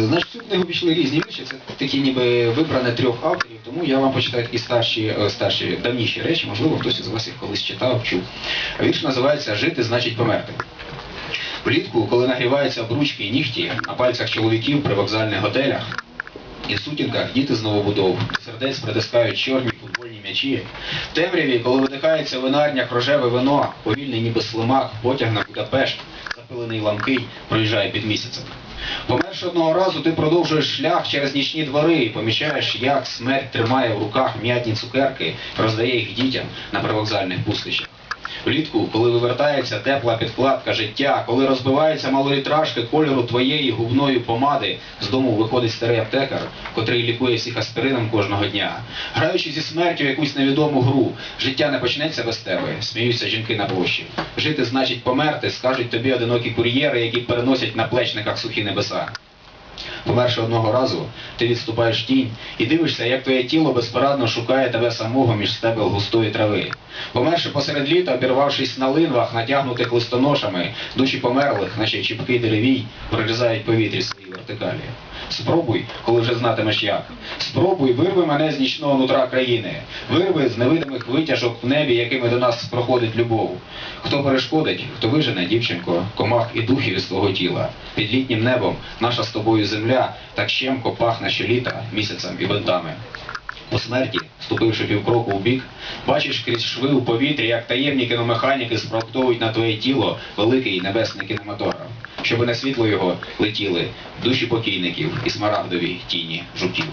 Значить, цю книгу пішли різні вірші, це такі ніби вибране трьох авторів, тому я вам почитаю такі старші, е, старші, давніші речі, можливо, хтось із вас їх колись читав, чув. Вірш називається Жити значить померти. Влітку, коли нагріваються обручки і нігті на пальцях чоловіків при вокзальних готелях, і сутінках діти з новобудов, сердець притискають чорні футбольні м'ячі. В темряві, коли видихається в винарнях рожеве вино, повільний ніби слимак, потяг на Будапешт, запилений ламкий, проїжджає під місяцем. Померши одного разу, ти продовжуєш шлях через нічні двори і помічаєш, як смерть тримає в руках м'ятні цукерки, роздає їх дітям на привокзальних пустищах. Влітку, коли вивертається тепла підкладка життя, коли розбиваються малолітражки кольору твоєї губної помади, з дому виходить старий аптекар, котрий лікує всіх аспирином кожного дня. Граючи зі смертю якусь невідому гру, життя не почнеться без тебе, сміються жінки на площі. Жити значить померти, скажуть тобі одинокі кур'єри, які переносять на плечниках сухі небеса. Померши одного разу, ти відступаєш тінь і дивишся, як твоє тіло безпорадно шукає тебе самого між стебел густої трави. Померши посеред літа, обірвавшись на линвах, натягнутих листоношами, душі померлих, наче чіпки деревій, прорізають повітрі свої вертикалі. Спробуй, коли вже знатимеш як. Спробуй, вирви мене з нічного нутра країни, вирви з невидимих витяжок в небі, якими до нас проходить любов. Хто перешкодить, хто вижене, дівчинко, комах і духів із твого тіла. Під літнім небом наша з тобою земля так щемко пахне щоліта місяцем і бентами. У смерті, ступивши півкроку у бік, бачиш крізь шви у повітрі, як таємні кіномеханіки спроктовують на твоє тіло великий небесний кінематограф, щоби на світло його летіли душі покійників і смарагдові тіні жуків.